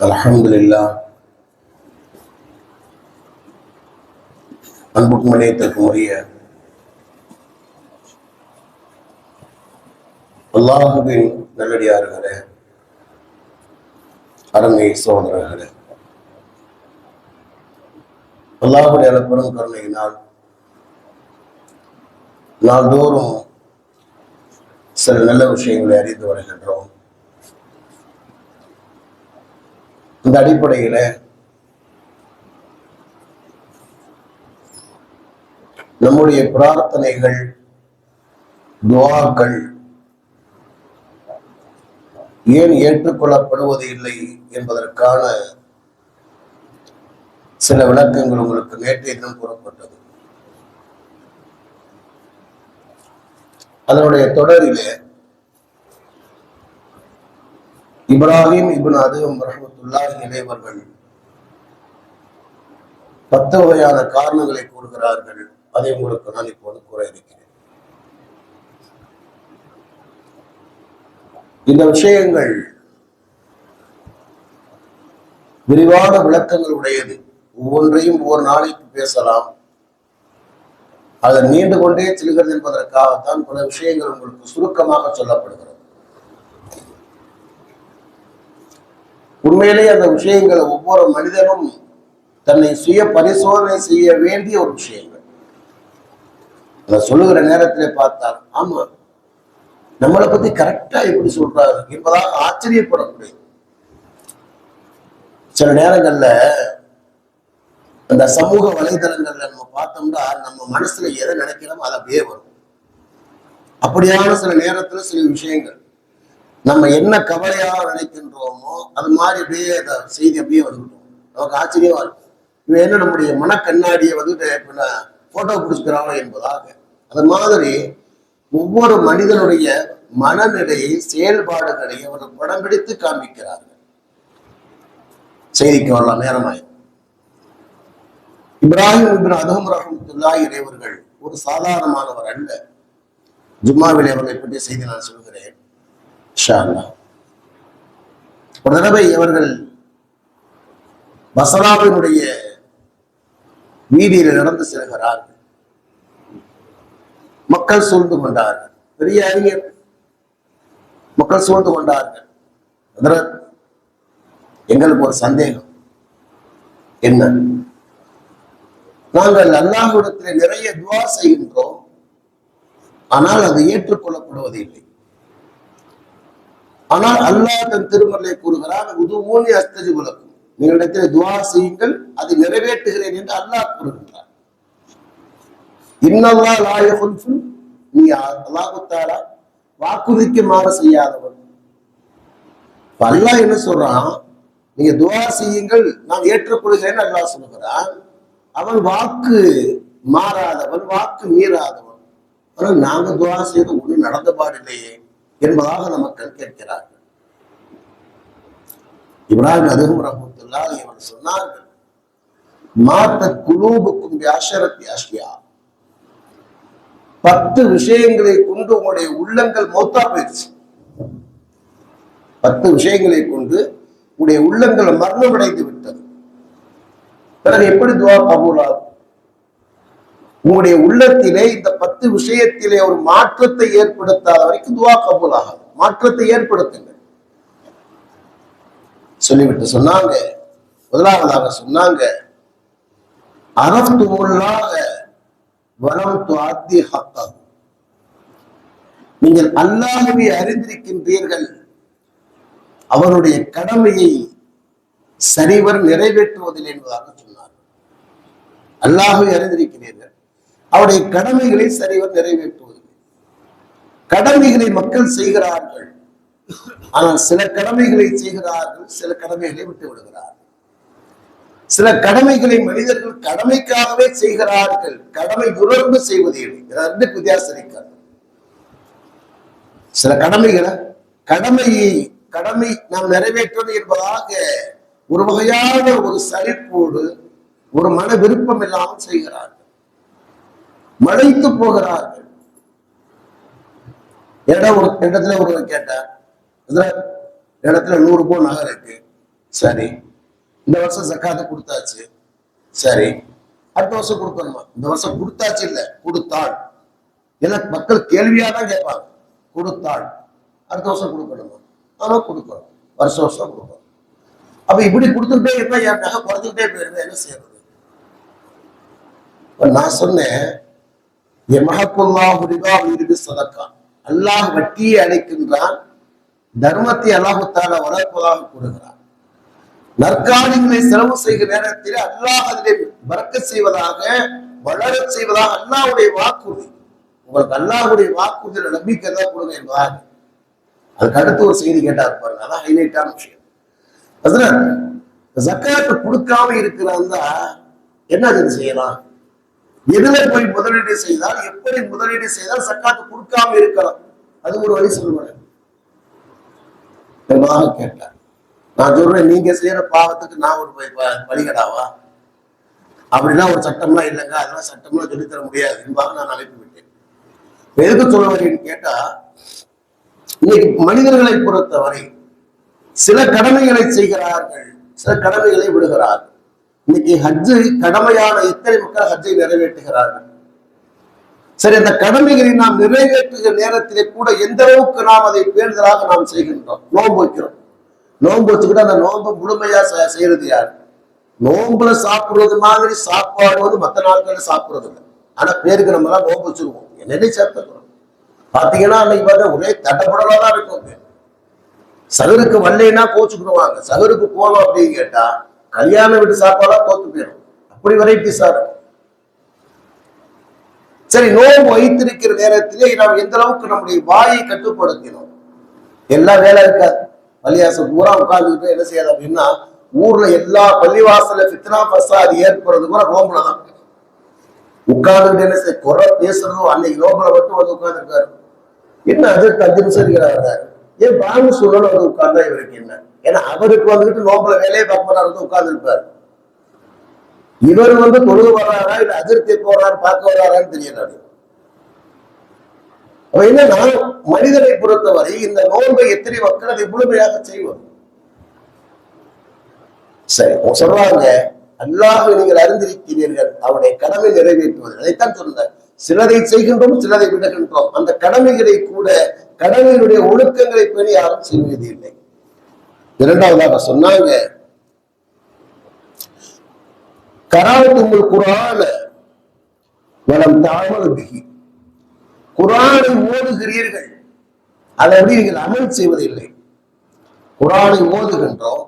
الحمد لله அன்புக்கும் இணையத்திற்கும் உரிய அல்லாஹுவின் நல்லடியார்களே அருமை சோதரர்களே அல்லாஹுடைய பெரும் கருணையினால் நாள்தோறும் சில நல்ல விஷயங்களை அறிந்து வருகின்றோம் இந்த அடிப்படையில நம்முடைய பிரார்த்தனைகள் துவாக்கள் ஏன் ஏற்றுக்கொள்ளப்படுவது இல்லை என்பதற்கான சில விளக்கங்கள் உங்களுக்கு நேற்றைய தினம் கூறப்பட்டது. அதனுடைய தொடரிலே இப்ராஹிம் இபின் அதுவும் ரஹமத்துல்லா இளையவர்கள் பத்து வகையான காரணங்களை கூறுகிறார்கள். அதை உங்களுக்கு நான் இப்போது கூற இருக்கிறேன். இந்த விஷயங்கள் விரிவான விளக்கங்கள் உடையது. ஒவ்வொன்றையும் ஒவ்வொரு நாளைக்கு பேசலாம். அதை நீண்டு கொண்டே செல்கிறது என்பதற்காகத்தான் பல விஷயங்கள் உங்களுக்கு சுருக்கமாக சொல்லப்படுகிறது. உண்மையிலே அந்த விஷயங்களை ஒவ்வொரு மனிதனும் தன்னை சுய பரிசோதனை செய்ய வேண்டிய ஒரு விஷயங்கள். அதை சொல்லுகிற நேரத்திலே பார்த்தால் ஆமா நம்மளை பத்தி கரெக்டா எப்படி சொல்றாரு என்பதாக ஆச்சரியப்படக்கூடிய சில நேரங்கள்ல அந்த சமூக வலைதளங்கள்ல நம்ம பார்த்தோம்னா நம்ம மனசுல எதை நினைக்கிறோமோ அது அப்படியே வரும். அப்படியான சில நேரத்துல சில விஷயங்கள். நம்ம என்ன கவலையாக நினைக்கின்றோமோ அது மாதிரி அப்படியே செய்தி அப்படியே வந்துவிடும் நமக்கு ஆச்சரியமா இருக்கும். இவன் என்ன நம்முடைய மனக்கண்ணாடியை வந்துட்டு போட்டோ பிடிச்சிக்கிறானோ என்பதாக. அது மாதிரி ஒவ்வொரு மனிதனுடைய மனநிலையை செயல்பாடுகளை அவர்கள் படம் பிடித்து காண்பிக்கிறார்கள். செய்திக்கு வரலாம் நேரமாய் இப்ராஹிம் அதகம் அதம் ரஹமத்துல்லா இறைவர்கள் ஒரு சாதாரணமானவர் அல்ல. ஜும்மாவில் அவர்களை பற்றி செய்தி நான் சொல்கிறேன். ஒரு தடவை அவர்கள் பசராவினுடைய வீதியில் நடந்து செல்கிறார்கள். மக்கள் சூழ்ந்து கொண்டார்கள். பெரிய அறிஞர் மக்கள் சூழ்ந்து கொண்டார்கள். எங்களுக்கு ஒரு சந்தேகம். என்ன? நாங்கள் அல்லாஹ்விடத்தில் நிறைய துவா செய்கின்றோம். ஆனால் அது ஏற்றுக்கொள்ளப்படுவதில்லை. ஆனால் அல்லாஹ் தன் திருமலை கூறுகிறான் உதுவோனி அஸ்தஜி உலகம் நீங்களிடத்தில் துவா செய்யுங்கள் அதை நிறைவேற்றுகிறேன் என்று அல்லாஹ் கூறுகின்றார் இன்னல்லா லாயகுல்ஃபு நீ அல்லாஹுத்தாரா வாக்குறுதிக்கு மாறு செய்யாதவன். அல்லாஹ் என்ன சொல்றான்? நீங்க துவா செய்யுங்கள் நான் ஏற்றுக்கொள்கிறேன் அல்லாஹ் சொல்லுகிறான். அவன் வாக்கு மாறாதவன் வாக்கு மீறாதவன். ஆனால் நாங்க துவா செய்து ஒண்ணு நடந்த பாடில்லையே என்பதாக நம்ம மக்கள் கேட்கிறார்கள். இப்ராஹிம் அதுவும் ரஹமத்துல்லா இவன் சொன்னார்கள் மாத்த குலூபுக்கும் வியாசரத்தி அஷ்யா. பத்து விஷயங்களை கொண்டு உங்களுடைய உள்ளங்கள் மௌத்தா போயிடுச்சு. பத்து விஷயங்களை கொண்டு உங்களுடைய உள்ளங்கள் மரணமடைந்து விட்டது. பிறகு எப்படி துவா கபூலாகும்? உங்களுடைய உள்ளத்திலே இந்த பத்து விஷயத்திலே ஒரு மாற்றத்தை ஏற்படுத்தாத வரைக்கும் துவா கபூலாகாது மாற்றத்தை ஏற்படுத்துங்க சொல்லிவிட்டு சொன்னாங்க. முதலாவதாக சொன்னாங்க. அறத்துமுள்ளாக வரம் துவாத்தி ஹக்கம் நீங்கள் அல்லாஹவி அறிந்திருக்கின்றீர்கள். அவருடைய கடமையை சரிவர் நிறைவேற்றுவதில்லை என்பதாக சொன்னார் அல்லாஹுவை அறிந்திருக்கிறீர்கள். அவருடைய கடமைகளை சரிவர் நிறைவேற்றுவதில்லை கடமைகளை மக்கள் செய்கிறார்கள். ஆனால் சில கடமைகளை செய்கிறார்கள் சில கடமைகளை விட்டு விடுகிறார்கள். சில கடமைகளை மனிதர்கள் கடமைக்காகவே செய்கிறார்கள். கடமை உணர்ந்து செய்வது ரெண்டு வித்தியாசம். இருக்கிறது சில கடமைகளை கடமையை கடமை நாம் நிறைவேற்றுவது என்பதாக ஒரு வகையான ஒரு சரிப்போடு ஒரு மன விருப்பம் இல்லாமல் செய்கிறார்கள். மழைத்து போகிறார்கள் இடம் ஒரு இடத்துல ஒருவர் கேட்டார் இடத்துல நூறு போ நகை இருக்கு. சரி. இந்த வருஷம் ஜக்காத்து கொடுத்தாச்சு. சரி. அடுத்த வருஷம் கொடுக்கணுமா? இந்த வருஷம் கொடுத்தாச்சு இல்ல கொடுத்தாள். ஏன்னா மக்கள் கேள்வியா தான் கேட்பாங்க. கொடுத்தாள். அடுத்த வருஷம் கொடுக்கணுமா? ஆனா கொடுக்கணும். வருஷ வருஷம் கொடுக்கணும். அப்ப இப்படி கொடுத்துட்டே இருந்தா என் நகை குறைஞ்சுக்கிட்டே போயிருந்தா என்ன செய்யறது? நான் சொன்னேன் சதக்கா. அல்லாஹ் வட்டியை அழைக்கின்றான் தர்மத்தை அல்லாஹுத்தால வளர்ப்பதாக கூறுகிறான். நற்காரியங்களை செலவு செய்கிற நேரத்தில் அல்லாஹ் அதிலே வறக்க செய்வதாக வளர செய்வதாக அல்லாஹுடைய வாக்குறுதி. உங்களுக்கு அல்லாஹ்வுடைய வாக்குறுதியில நம்பிக்கை தான் கொடுங்க என்பதாக அதுக்கு அடுத்து ஒரு செய்தி கேட்டார் பாருங்க. அதான் ஹைலைட்டான விஷயம். அதுல ஜக்காத்து கொடுக்காம தான் என்ன அது செய்யலாம்? எதுல போய் முதலீடு செய்தால் எப்படி முதலீடு செய்தால் சக்காத்து கொடுக்காம இருக்கலாம். அது ஒரு வழி சொல்லுவாங்க. என்பதாக கேட்டார். நான் சொல்றேன் நீங்க செய்யற பாவத்துக்கு நான் ஒரு ப- பலிகடாவா அப்படின்னா ஒரு சட்டம்லாம் இல்லைங்க அதெல்லாம் சட்டம்லாம் சொல்லித் தர முடியாது. என்பாக நான் அழைப்பு விட்டேன். எதுக்கு சொல்ல வரேன்னு கேட்டா இன்னைக்கு மனிதர்களை பொறுத்தவரை சில கடமைகளை செய்கிறார்கள் சில கடமைகளை விடுகிறார்கள். இன்னைக்கு ஹஜ்ஜு கடமையான எத்தனை மக்கள் ஹஜ்ஜை நிறைவேற்றுகிறார்கள். சரி அந்த கடமைகளை நாம் நிறைவேற்றுகிற நேரத்திலே கூட எந்த அளவுக்கு நாம் அதை பேணுதலாக நாம் செய்கின்றோம்? நோன்பு வைக்கிறோம். நோன்பு வச்சுக்கிட்டு அந்த நோன்பு முழுமையா செ- செய்யறது யார்? நோன்புல சாப்பிடுறது மாதிரி சாப்பாடு வந்து மற்ற நாட்கள்ல சாப்பிடுறது இல்லை ஆனா பேருக்கு நம்ம எல்லாம் நோன்பு வச்சிருவோம். என்னென்ன சேர்த்துக்கிறோம்? பாத்தீங்கன்னா அன்னைக்கு பார்த்தா ஒரே தடப்படலா தான் இருக்கும். சகருக்கு வரலைன்னா கோச்சுக்கிடுவாங்க. சகருக்கு போகணும் அப்படின்னு கேட்டா கல்யாண வீட்டு சாப்பாடா தோத்து போயிடும் அப்படி வெரைட்டி இருக்கும் சரி நோன்பு வைத்திருக்கிற நேரத்திலே நாம் எந்த அளவுக்கு நம்முடைய வாயை கட்டுப்படுத்தினோம்? எல்லா வேலை இருக்காது பள்ளிவாசல் பூரா உட்கார்ந்துக்கிட்டு என்ன செய்யாது அப்படின்னா ஊர்ல எல்லா பள்ளிவாசல்ல ஃபித்னா அது ஏற்படுறது கூட நோம்புல தான். உட்கார்ந்துட்டு என்ன செய்ய குறை பேசுறதும் அன்னைக்கு நோம்புல மட்டும் வந்து உட்கார்ந்துருக்காரு. என்ன அது அஞ்சு நிமிஷம் இருக்கிறாரு ஏன் பாங்கு சூழல் வந்து உட்கார்ந்தா இவருக்கு என்ன? ஏன்னா அவருக்கு வந்துட்டு நோம்புல வேலையை பார்க்க மாட்டார் வந்து உட்கார்ந்துருப்பாரு. இவர் வந்து தொழுது வர்றாரா இல்ல அதிர்த்தி போறாரு பார்க்க வர்றாரான்னு தெரியல அப்ப என்னன்னா மனிதனை பொறுத்தவரை இந்த நோன்பை எத்தனை மக்கள் அதை முழுமையாக செய்வோம் சரி சொல்றாங்க அல்லாஹ் நீங்கள் அறிந்திருக்கிறீர்கள் அவனுடைய கடமை நிறைவேற்றுவது. அதைத்தான் சொன்னார் சிலதை செய்கின்றோம் சிலரை விடுகின்றோம். அந்த கடமைகளை கூட கடமையினுடைய ஒழுக்கங்களை பேணி யாரும் செய்வது இல்லை இரண்டாவதாக சொன்னாங்க. கராத்துமுல் குரான வளம் தாமல் பிகி குரானை ஓதுகிறீர்கள். அதை எப்படி நீங்கள் அமல் செய்வதில்லை? குரானை ஓதுகின்றோம்.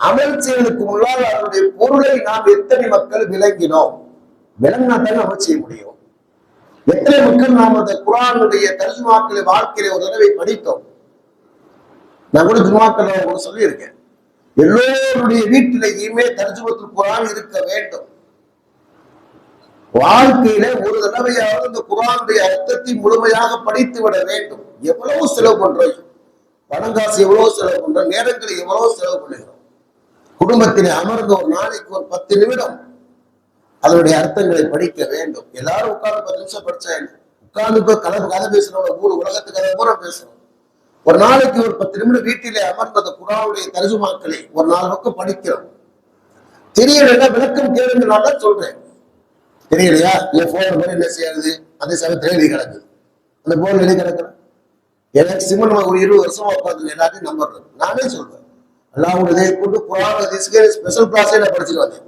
அமல் செய்வதற்கு முன்னால் அதனுடைய பொருளை நாம் எத்தனை மக்கள் விளங்கினோம்? விளங்கினா தான் அமல் செய்ய முடியும். எத்தனை மக்கள் நாம் அந்த குரானுடைய தர்ஜுமாக்களை வாழ்க்கையில ஒரு தடவை படித்தோம்? நான் கூட ஜுமாக்கள் உங்களுக்கு சொல்லியிருக்கேன். எல்லோருடைய வீட்டிலேயுமே தர்ஜுமத்தில் குரான் இருக்க வேண்டும். வாழ்க்கையில ஒரு தடவையாவது இந்த குரானுடைய அர்த்தத்தை முழுமையாக படித்து விட வேண்டும். எவ்வளவு செலவு பண்றோம்? பணம் காசு எவ்வளவு செலவு பண்றோம்? நேரங்களை எவ்வளவு செலவு பண்ணுகிறோம்? குடும்பத்திலே அமர்ந்து ஒரு நாளைக்கு ஒரு பத்து நிமிடம் அதனுடைய அர்த்தங்களை படிக்க வேண்டும். எல்லாரும் உட்கார்ந்து பத்து நிமிஷம் படிச்சா உட்கார்ந்து கதை கதை பேசுறோம் ஊர் உலகத்துக்கு கதை பூரா பேசுறோம். ஒரு நாளைக்கு ஒரு பத்து நிமிடம் வீட்டிலே அமர்ந்த குராவுடைய குரானுடைய தரிசுமாக்களை ஒரு நாலு பக்கம் படிக்கிறோம். தெரியலைன்னா விளக்கம் கேளுங்க நான் தான் சொல்றேன். தெரியலையா? என் போன் மாதிரி என்ன செய்யறது? அந்த சமயத்தில் எழுதி கிடக்குது. அந்த போன் எழுதி கிடக்குறேன் எனக்கு சிம்மன் ஒரு இருபது வருஷமா உட்காந்து எல்லாத்தையும் நம்புறது. நானே சொல்றேன். அல்லாஹ் இதை கொண்டு குரான் ஹதீஸ்க்கு ஸ்பெஷல் கிளாஸே நான் படிச்சுட்டு வந்தேன்.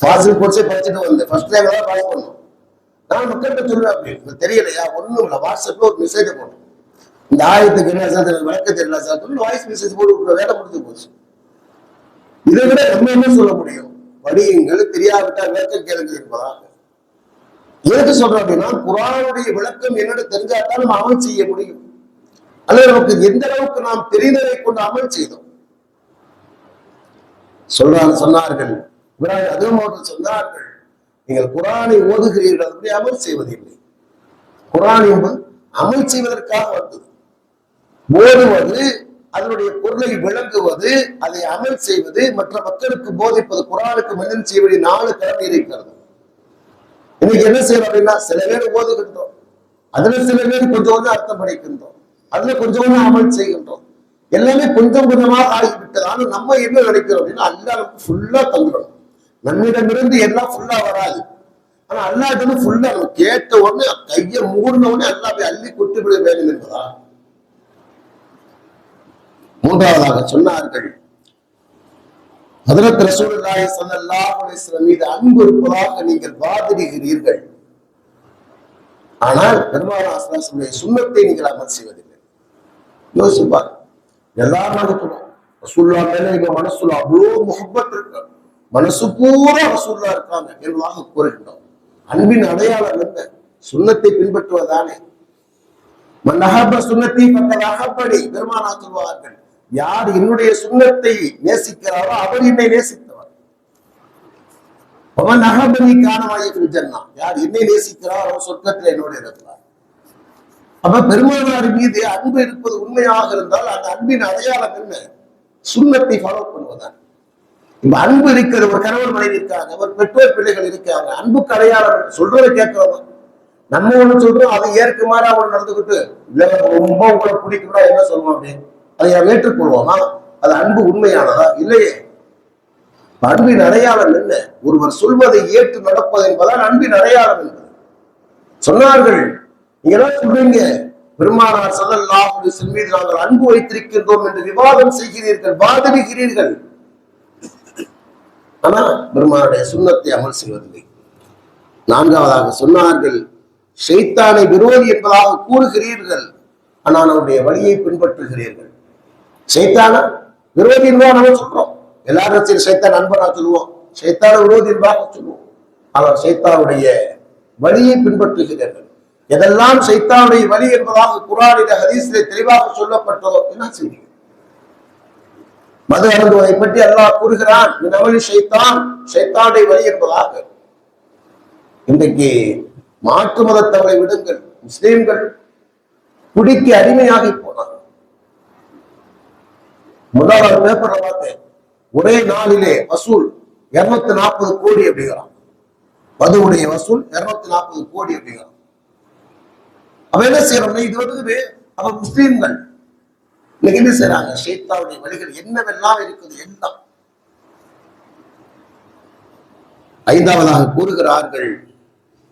ஃபாசில் கோர்ஸே படிச்சுட்டு வந்தேன். ஃபர்ஸ்ட் டைம் தான் பாஸ் பண்ணோம். நான் மக்கள்கிட்ட சொல்லுவேன் அப்படி. தெரியலையா? ஒண்ணும் இல்லை. வாட்ஸ்அப்ல ஒரு மெசேஜ் போட்டோம். இந்த ஆயத்துக்கு என்ன சார்? விளக்க தெரியல சார். சொல்லி வாய்ஸ் மெசேஜ் போட்டு கொடுக்குற வேலை முடிஞ்சு போச்சு. இதை விட நம்ம என்ன சொல்ல முடியும்? படியுங்கள் தெரியாவிட்டால் விளக்கம் கேளுங்க என்பதாக எதுக்கு சொல்றோம் அப்படின்னா குரானுடைய விளக்கம் என்னோட தெரிஞ்சாதான் நம்ம அமல் செய்ய முடியும். அல்லது நமக்கு எந்த அளவுக்கு நாம் தெரிந்ததை கொண்டு அமல் செய்தோம். சொல்றாங்க சொன்னார்கள். இப்ராஹிம் அதுவும் அவர்கள் சொன்னார்கள். நீங்கள் குரானை ஓதுகிறீர்கள் அப்படி அமல் செய்வதில்லை. குரான் என்பது அமல் செய்வதற்காக வந்தது. ஓதுவது அதனுடைய பொருளை விளங்குவது அதை அமல் செய்வது மற்ற மக்களுக்கு போதிப்பது குரானுக்கு மனிதன் செய்வது நாலு கடமை இருக்கிறது. இன்னைக்கு என்ன செய்யறோம் அப்படின்னா சில பேர் ஓதுகின்றோம். அதுல சில பேர் கொஞ்சம் கொஞ்சம் அர்த்தம் படிக்கின்றோம். அதுல கொஞ்சம் கொஞ்சம் அமல் செய்கின்றோம். எல்லாமே கொஞ்சம் கொஞ்சமாக ஆகிவிட்டது. ஆனா நம்ம என்ன நினைக்கிறோம் அப்படின்னா அல்லா நமக்கு ஃபுல்லா தந்துடும் நம்மிடமிருந்து எல்லாம் ஃபுல்லா வராது. ஆனா அல்லாஹ் ஃபுல்லா நம்ம கேட்ட உடனே கையை மூடின உடனே அல்லா போய் அள்ளி கொட்டு விட வேண்டும் என்பதா? மூன்றாவதாக சொன்னார்கள். ஹதரத் ரசூலுல்லாஹி ஸல்லல்லாஹு அலைஹி மீது அன்பு இருப்பதாக நீங்கள் வாதிடுகிறீர்கள். ஆனால் பெருமாள் ஆசிராசனுடைய சுண்ணத்தை நீங்கள் அமல் செய்வதில்லை. யோசிப்பார் எல்லாரும் நடக்கணும் ரசூல்லா மேல எங்க மனசுல அவ்வளோ முகப்பத் இருக்கு. மனசு பூரா ரசூல்லா இருக்காங்க என்பதாக கூறுகின்றோம். அன்பின் அடையாளம் என்ன? சுண்ணத்தை பின்பற்றுவதானே. மன்னஹப சுண்ணத்தை மக்கள் அகப்படி. பெருமானா சொல்வார்கள். யார் என்னுடைய சுண்ணத்தை நேசிக்கிறாரோ அவர் என்னை நேசித்தவர். அவன் நகபதி காணவாய் ஜன்னா. யார் என்னை நேசிக்கிறாரோ அவர் சொர்க்கத்தில் என்னோட இருக்கிறார். அப்ப பெருமானார் மீது அன்பு இருப்பது உண்மையாக இருந்தால் அந்த அன்பின் அடையாளம் என்ன? சுண்ணத்தை ஃபாலோ பண்ணுவதான் இப்ப அன்பு இருக்கிற ஒரு கணவன் மனைவி இருக்காங்க ஒரு பெற்றோர் பிள்ளைகள் இருக்காங்க அன்புக்கு அடையாளம் சொல்றதை கேட்கிறவங்க நம்ம ஒண்ணு சொல்றோம் அதை ஏற்குமாறு அவங்க நடந்துகிட்டு இல்ல ரொம்ப உங்களை பிடிக்கும்னா என்ன சொல்லுவோம் அப்படின்னு அதை நாம் ஏற்றுக்கொள்வோமா? அது அன்பு உண்மையானதா? இல்லையே. அன்பின் அடையாளம் என்ன? ஒருவர் சொல்வதை ஏற்று நடப்பது என்பதால் அன்பின் அடையாளம் என்பது. சொன்னார்கள் நீங்க என்ன சொல்றீங்க? பெருமானார் சதல்லா மீது நாங்கள் அன்பு வைத்திருக்கின்றோம் என்று விவாதம் செய்கிறீர்கள் வாதிடுகிறீர்கள். ஆனா பெருமானுடைய சுண்ணத்தை அமல் செய்வதில்லை. நான்காவதாக சொன்னார்கள் ஷெய்தானை விரோதி என்பதாக கூறுகிறீர்கள் ஆனால் அவருடைய வழியை பின்பற்றுகிறீர்கள். சைத்தான விரோதி என்பதாக நம்ம சொல்றோம். எல்லாரும் சரி சைத்தான் நண்பனா சொல்லுவோம். சைத்தான விரோதி என்பதாக சொல்லுவோம். அவர் சைத்தானுடைய வழியை பின்பற்றுகிறார்கள் எதெல்லாம் சைத்தானுடைய வழி என்பதாக குரானிட ஹதீஸிலே தெளிவாக சொல்லப்பட்டதோ என்ன செய்தி? மது அருந்துவதை பற்றி அல்லாஹ் கூறுகிறான் நவழி சைத்தான் ஷைத்தானுடைய வழி என்பதாக. இன்றைக்கு மாற்று மதத்தவரை விடுங்கள். முஸ்லீம்கள் குடிக்கு அடிமையாகி போனார் முதல்வர் பேப்பர்ல பார்த்து ஒரே நாளிலே வசூல் இருநூத்தி நாற்பது கோடி அப்படிங்கிறான். மதுவுடைய வசூல் இருநூத்தி நாற்பது கோடி அப்படிங்கிறான். அவ என்ன செய்யறோம்னா இது வந்து அவ முஸ்லீம்கள் இன்னைக்கு என்ன செய்யறாங்க? ஷேத்தாவுடைய வழிகள் என்னவெல்லாம் இருக்குது எல்லாம் ஐந்தாவதாக கூறுகிறார்கள்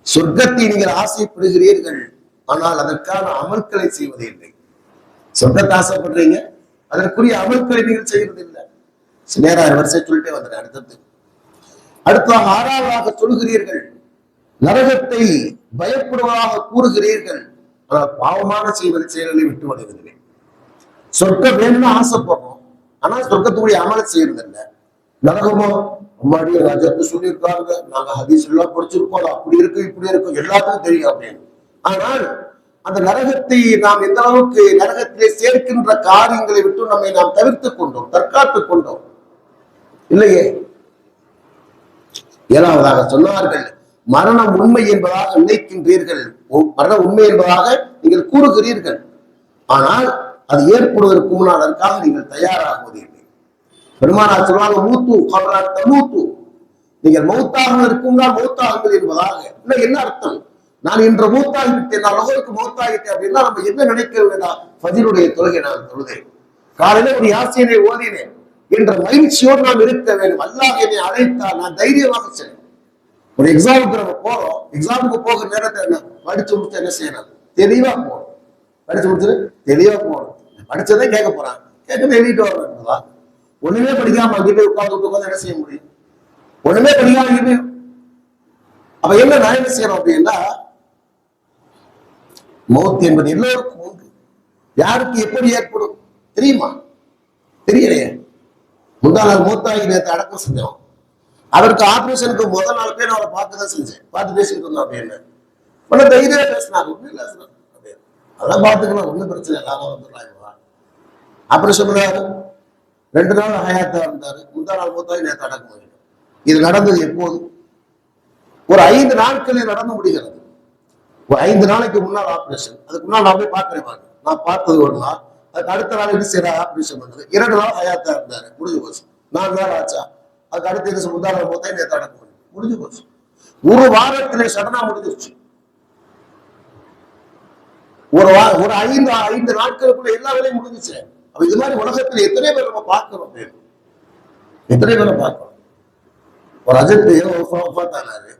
சொர்க்கத்தை நீங்கள் ஆசைப்படுகிறீர்கள் ஆனால் அதற்கான அமல்களை செய்வதில்லை. சொர்க்கத்தை ஆசைப்படுறீங்க? அதற்குரிய அமல்களை நீங்கள் செய்வதில்லை. நேரம் வரிசை சொல்லிட்டே வந்தேன் அடுத்தது அடுத்ததாக ஆறாவதாக சொல்கிறீர்கள் நரகத்தை பயப்படுவதாக கூறுகிறீர்கள். ஆனால் பாவமான செய்வதை செயல்களை விட்டு வருவதில்லை சொர்க்கம் வேணும்னு ஆசைப்படுறோம். ஆனா சொர்க்கத்துடைய அமலை செய்யறது இல்லை நரகமோ அம்மாடி ராஜாக்கு சொல்லியிருக்காங்க நாங்க ஹதீஸ் எல்லாம் படிச்சிருக்கோம். அப்படி இருக்கு இப்படி இருக்கும் எல்லாத்துக்கும் தெரியும் அப்படின்னு. ஆனால் அந்த நரகத்தை நாம் எந்த அளவுக்கு நரகத்திலே சேர்க்கின்ற காரியங்களை விட்டு நம்மை நாம் தவிர்த்து கொண்டோம் தற்காத்துக் கொண்டோம். இல்லையே? ஏழாவதாக சொன்னார்கள் மரணம் உண்மை என்பதாக நினைக்கின்றீர்கள். மரணம் உண்மை என்பதாக நீங்கள் கூறுகிறீர்கள். ஆனால் அது ஏற்படுவதற்கு முன்னால் அதற்காக நீங்கள் தயாராகுவதில்லை. பெருமானார் சொல்வாங்க மூத்து கபராத்த மூத்து நீங்கள் மௌத்தாக இருக்கும் மௌத்தாகுங்கள் என்பதாக. இல்லை என்ன அர்த்தம்? நான் இன்று மூத்தாகிவிட்டேன் நான் லோகருக்கு மூத்தாகிட்டேன் அப்படின்னா நம்ம என்ன நினைக்கிறோம் பதிலுடைய தொழுகை நான் தொழுதேன். காலையில ஒரு யாசியனை ஓதினேன். என்ற மகிழ்ச்சியோடு நாம் இருக்க வேண்டும். அல்லாஹ் என்னை அழைத்தால் நான் தைரியமாக செய்யணும் ஒரு எக்ஸாமுக்கு நம்ம போறோம். எக்ஸாமுக்கு போகிற நேரத்தை என்ன? படிச்சு முடிச்சு என்ன செய்யணும்? தெளிவா போகணும். படிச்சு முடிச்சுட்டு தெளிவா போகணும். படிச்சதே கேட்க போறான். கேட்க எழுதிட்டு வரணுங்களா ஒண்ணுமே படிக்காம அங்கே போய் உட்கார்ந்து என்ன செய்ய முடியும்? ஒண்ணுமே படிக்காம அங்கே போய் அப்ப என்ன நான் என்ன செய்யறோம் அப்படின்னா மௌத் என்பது எல்லோருக்கும் உண்டு யாருக்கு எப்படி ஏற்படும்? தெரியுமா? தெரியலையே. முந்தா நாள் மூத்தாகி நேற்று அடக்கம் செஞ்சோம் அவருக்கு ஆபரேஷனுக்கு முதல் நாள் பேர் நான் அவரை பார்த்து தான் செஞ்சேன். பார்த்து பேசிட்டு இருந்தோம் அப்படின்னு உடனே தைரியமா பேசினாங்க ஒன்றும் இல்லை அதெல்லாம் பார்த்துக்கலாம். ஒன்றும் பிரச்சனை இல்லாமல் வந்துடலாம் ஆபரேஷன் பண்ணாரு. ரெண்டு நாள் ஹயாத்தா இருந்தாரு. முந்தா நாள் மூத்தாகி நேற்று அடக்கம் இது நடந்தது எப்போது? ஒரு ஐந்து நாட்களில் நடந்து முடிகிறது. ஒரு ஐந்து நாளைக்கு முன்னால் ஆபரேஷன் அதுக்கு முன்னால் நான் போய் பார்க்குறேன் பாருங்க. நான் பார்த்தது ஒரு நாள். அதுக்கு அடுத்த நாளைக்கு என்ன ஆப்ரேஷன் ஆபரேஷன் பண்ணது. இரண்டு நாள் ஹயாத்தா இருந்தாரு. முடிஞ்சு போச்சு. நாலு நாள் ஆச்சா. அதுக்கு அடுத்த இது முந்தாள் போதே நேற்று அடக்கம் முடிஞ்சு போச்சு. ஒரு வாரத்திலே சடனா முடிஞ்சிருச்சு. ஒரு வா ஒரு ஐந்து ஐந்து நாட்களுக்குள்ள எல்லா வேலையும் முடிஞ்சிச்சு அப்ப இது மாதிரி உலகத்துல எத்தனை பேர் நம்ம பார்க்கிறோம்? எத்தனை பேரை பார்க்கணும் ஒரு அஜித் ஆனாரு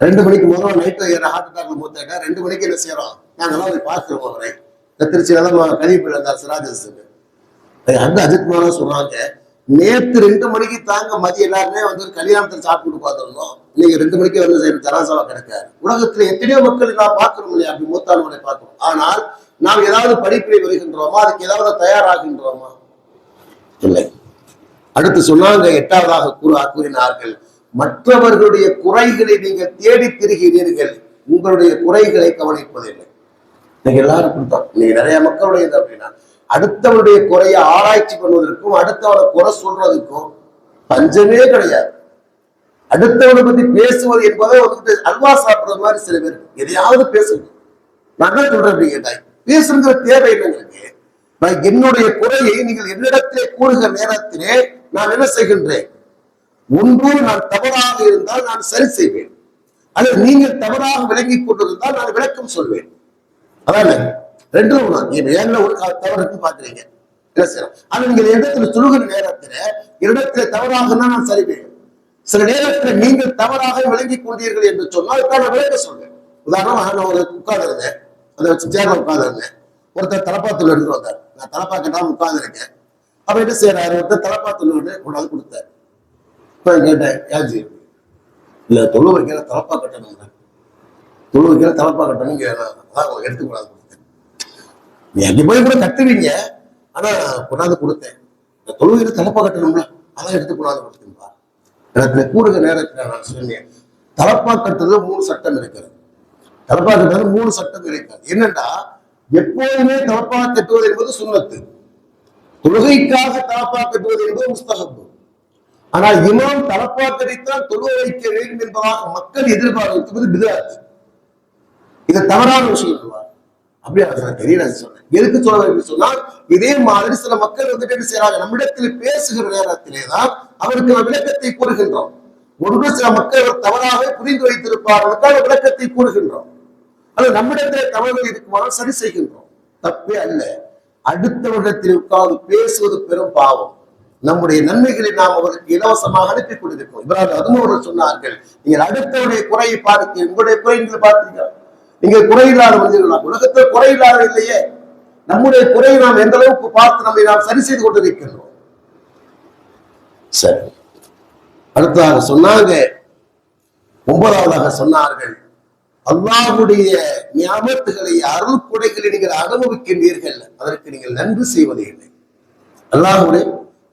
ரெண்டு மணிக்கு முதல்ல நைட்டு ஹார்ட் அட்டாக்ல மூத்தாக்கா ரெண்டு மணிக்கு என்ன செய்யறோம்? நாங்கெல்லாம் போய் பார்த்துட்டு போகிறேன் திருச்சியில தான் கழிப்பில் இருந்தார் சிராஜஸுக்கு அந்த அஜித் மாலா சொன்னாங்க நேத்து ரெண்டு மணிக்கு தாங்க மதியம் எல்லாருமே வந்து கல்யாணத்தில் சாப்பிட்டு பார்த்துருந்தோம் இன்னைக்கு ரெண்டு மணிக்கு வந்து செய்யற தராசாவா கிடைக்காது உலகத்துல எத்தனையோ மக்கள் நான் பார்க்கணும் இல்லையா? அப்படி மூத்தானவரை பார்க்கணும். ஆனால் நாம் ஏதாவது படிப்பினை வருகின்றோமா? அதுக்கு ஏதாவது தயாராகின்றோமா? இல்லை. அடுத்து சொன்னாங்க எட்டாவதாக கூற கூறினார்கள். மற்றவர்களுடைய குறைகளை நீங்கள் தேடி திரிகிறீர்கள் உங்களுடைய குறைகளை கவனிப்பதில்லை. இன்னைக்கு எல்லாரும் கொடுத்தோம் நிறைய மக்களுடைய இது அப்படின்னா அடுத்தவனுடைய குறைய ஆராய்ச்சி பண்ணுவதற்கும் அடுத்தவனை குறை சொல்றதுக்கும் பஞ்சமே கிடையாது. அடுத்தவனை பத்தி பேசுவது என்பதை வந்துட்டு அல்வா சாப்பிடுற மாதிரி சில பேர் எதையாவது பேசுங்க. நான் சொல்றேன் நீங்க பேசுங்கிற தேவை என்னங்களுக்கு நான் என்னுடைய குறையை நீங்கள் என்னிடத்திலே கூறுகிற நேரத்திலே நான் என்ன செய்கின்றேன்? ஒன்று நான் தவறாக இருந்தால் நான் சரி செய்வேன். அல்லது நீங்கள் தவறாக விளங்கிக் கொண்டிருந்தால் நான் விளக்கம் சொல்வேன். அதான் ரெண்டு ஏன்ல ஒரு தவறு பாக்குறீங்க? என்ன செய்யலாம் ஆனா நீங்கள் இடத்துல சொல்லுகிற நேரத்துல இடத்துல தவறாக நான் சரிவேன் சில நேரத்தில் நீங்கள் தவறாக விளங்கிக் கொண்டீர்கள் என்று சொன்னால் அதுக்கான விளக்க சொல்வேன். உதாரணமாக நான் ஒரு உட்கார்ந்து இருந்தேன் அந்த சேர்ல உட்கார்ந்து இருந்தேன் ஒருத்தர் தலப்பாத்துல எடுத்து வந்தார். நான் தலப்பாக்கிட்டாம உட்கார்ந்து இருக்கேன் அப்ப என்ன செய்யறாரு ஒருத்தர் தலப்பாத்துல கொண்டாந்து கொடுத்தாரு. இப்போ கேட்டேன் யாச்சு இல்ல தொழு வைக்கிற தலப்பா கட்டணும் தொழு வைக்கிற தலப்பா கட்டணும் அதான் எடுத்துக்கூடாது கொடுத்தேன். நீ அங்கே போய் கூட கட்டுவீங்க. ஆனா கொண்டாந்து கொடுத்தேன். இந்த தொழுகையில தலப்பா கட்டணும்ல அதான் எடுத்து கொண்டாந்து கொடுத்தேன்பா எனக்கு கூடுக நேரத்தில் நான் சொன்னேன். தலப்பா கட்டுறது மூணு சட்டம் இருக்கிறது தலப்பா கட்டுறது மூணு சட்டம் இருக்கிறது என்னன்னா எப்போதுமே தலப்பா கட்டுவது என்பது சுண்ணத்து. தொழுகைக்காக தலப்பா கட்டுவது என்பது முஸ்தகப்பு ஆனால் இமாம் தலப்பாக்கடித்தான் தொழுவ வைக்க வேண்டும் என்பதாக மக்கள் எதிர்பார்ப்பது பிதாத் இது தவறான விஷயம் அப்படியா தெரியல சொன்னேன். எதுக்கு சொல்ல சொன்னால் இதே மாதிரி சில மக்கள் வந்துட்டு என்ன செய்யறாங்க? நம்மிடத்தில் பேசுகிற நேரத்திலே தான் அவருக்கு விளக்கத்தை கூறுகின்றோம். ஒன்று சில மக்கள் தவறாக புரிந்து வைத்திருப்பார்களுக்கான விளக்கத்தை கூறுகின்றோம். அது நம்மிடத்தில் தவறுகள் இருக்குமானால் சரி செய்கின்றோம். தப்பே அல்ல. அடுத்தவரிடத்தில் உட்கார்ந்து பேசுவது பெரும் பாவம். நம்முடைய நன்மைகளை நாம் அவருக்கு இலவசமாக அனுப்பி கொண்டிருக்கோம் இவரால் அதுவும் அவர்கள் சொன்னார்கள் நீங்கள் அடுத்தவருடைய குறையை பார்த்து உங்களுடைய குறை நீங்கள் பார்த்தீங்களா நீங்கள் குறையில்லாத வந்தீர்களா உலகத்தில் குறையில்லாத இல்லையே. நம்முடைய குறையை நாம் எந்த அளவுக்கு பார்த்து நம்மை நாம் சரி செய்து கொண்டிருக்கின்றோம்? சரி. அடுத்ததாக சொன்னாங்க ஒன்பதாவதாக சொன்னார்கள் அல்லாஹுடைய ஞாபகத்துகளை அருள் கொடைகளை நீங்கள் அனுபவிக்கின்றீர்கள். அதற்கு நீங்கள் நன்றி செய்வதே இல்லை. அல்லாஹுடைய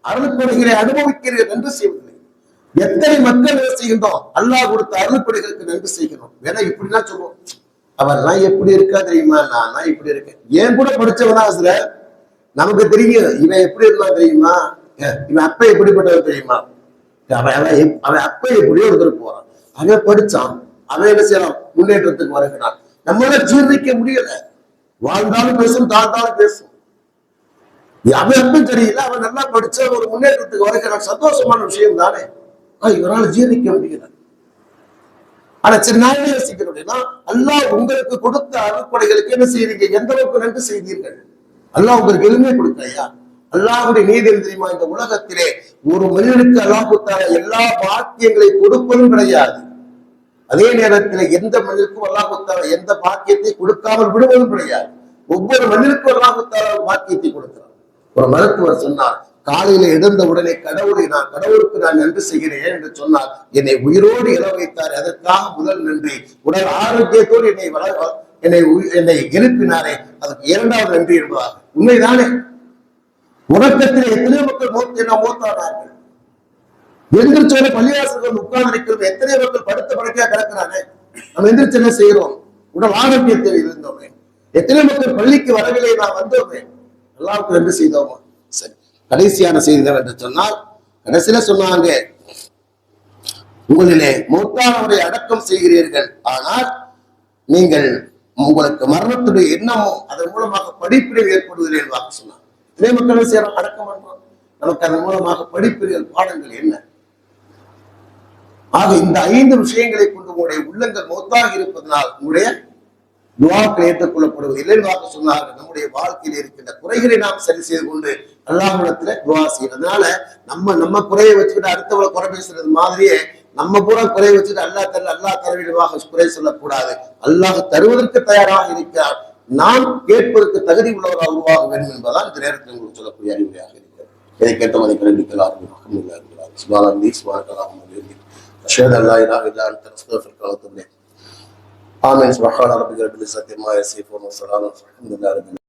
அருள் கொடைகளை அனுபவிக்கிறீர்கள் நன்றி செய்வதில்லை. எத்தனை மக்கள் என்ன செய்கின்றோம்? அல்லாஹ் கொடுத்த அருள்கொடைகளுக்கு நன்றி செய்கிறோம். வேணா இப்படிலாம் சொல்லுவோம் அவர்லாம் எப்படி இருக்கா தெரியுமா? நான் இப்படி இருக்கேன். ஏன் கூட படிச்சவனா சில? நமக்கு தெரியும். இவன் எப்படி இருந்தான் தெரியுமா? இவன் அப்ப எப்படிப்பட்டவன் தெரியுமா? அவன் அவன் அவன் அப்ப எப்படியோ ஒருத்தர் போறான். அவன் படிச்சான். அவன் என்ன செய்யலாம் முன்னேற்றத்துக்கு வருகிறான். நம்மளால ஜீர்ணிக்க முடியல. வாழ்ந்தாலும் பேசும் தாழ்ந்தாலும் பேசும். அவன் தெரியல? அவன் நல்லா படிச்ச ஒரு முன்னேற்றத்துக்கு வருகிறான் சந்தோஷமான விஷயம் தானே. இவரால் ஜீரணிக்க முடியல. ஆனா சரி நான் யோசிக்கிறேன் அப்படின்னா அல்லாஹ் உங்களுக்கு கொடுத்த அறுப்படைகளுக்கு என்ன செய்யறீங்க எந்த அளவுக்கு நன்றி செய்தீர்கள்? அல்லாஹ் உங்களுக்கு எளிமை கொடுக்கலையா? அல்லாஹுடைய நீதி தெரியுமா? இந்த உலகத்திலே ஒரு மனிதனுக்கு அல்லாஹுத்தார எல்லா பாக்கியங்களை கொடுப்பதும் கிடையாது. அதே நேரத்தில் எந்த மனிதனுக்கும் அல்லாஹுத்தார எந்த பாக்கியத்தை கொடுக்காமல் விடுவதும் கிடையாது. ஒவ்வொரு மனிதனுக்கும் அல்லாஹுத்தார பாக்கியத்தை கொடுத்தார். ஒரு மருத்துவர் சொன்னார் காலையில எழுந்த உடனே கடவுளை நான் கடவுளுக்கு நான் நன்றி செய்கிறேன் என்று சொன்னார். என்னை உயிரோடு இழ வைத்தார் அதற்காக முதல் நன்றி. உடல் ஆரோக்கியத்தோடு என்னை வள என்னை என்னை எழுப்பினாரே அதுக்கு இரண்டாவது நன்றி என்பதாக உண்மைதானே? உறக்கத்தில் எத்தனையோ மக்கள் மூத்த என்ன மூத்தானார்கள்? எந்திரிச்சோட பள்ளிவாசல்கள் உட்கார்ந்து இருக்கிறது எத்தனை மக்கள் படுத்த படுக்கையா கிடக்குறாங்க நம்ம எந்திரிச்சு என்ன செய்யறோம்? உடல் ஆரோக்கியத்தில் இருந்தோமே எத்தனை மக்கள் பள்ளிக்கு வரவில்லை நான் வந்தோமே. எல்லாருக்கும் நன்றி செய்தோமா சரி கடைசியான செய்திகள் என்று சொன்னால் கடைசியில சொன்னாங்க உங்களிலே மூத்தானவரை அடக்கம் செய்கிறீர்கள். ஆனால் நீங்கள் உங்களுக்கு மரணத்துடைய எண்ணமும் அதன் மூலமாக படிப்பினை ஏற்படுவதில்லை வாக்கு சொன்னார். இதே மக்கள் செய்யறோம் அடக்கம் பண்றோம். நமக்கு அதன் மூலமாக படிப்பிரியல் பாடங்கள் என்ன? ஆக இந்த ஐந்து விஷயங்களை கொண்டு உங்களுடைய உள்ளங்கள் மொத்தாக இருப்பதனால் உங்களுடைய துவாக்கள் ஏற்றுக்கொள்ளப்படுவது இல்லை துவாக்க சொன்னார்கள். நம்முடைய வாழ்க்கையில் இருக்கின்ற குறைகளை நாம் சரி செய்து கொண்டு அல்லாஹிடத்துல துவா செய்யணும் அதனால நம்ம நம்ம குறையை வச்சுக்கிட்டு அடுத்தவளை குறை பேசுறது மாதிரியே நம்ம பூரா குறையை வச்சுட்டு அல்லாஹ் தரல அல்லா தரவிடமாக குறை சொல்லக்கூடாது. அல்லாஹ் தருவதற்கு தயாராக இருக்கிறார். நாம் கேட்பதற்கு தகுதி உள்ளவராக உருவாக வேண்டும் என்பதால் இந்த நேரத்தில் உங்களுக்கு சொல்லக்கூடிய அறிவுரையாக இருக்கிறது. எதை கேட்டோம் அதை கண்டிக்கலாம் சுபாலாந்தி சுபாக்கலாம் அஷேத் அல்லா இலா இல்லா தரஸ்தர் கலத்துமே آمين. سبحان ربك رب العزة عما يصفون وسلام الحمد لله رب العالمين.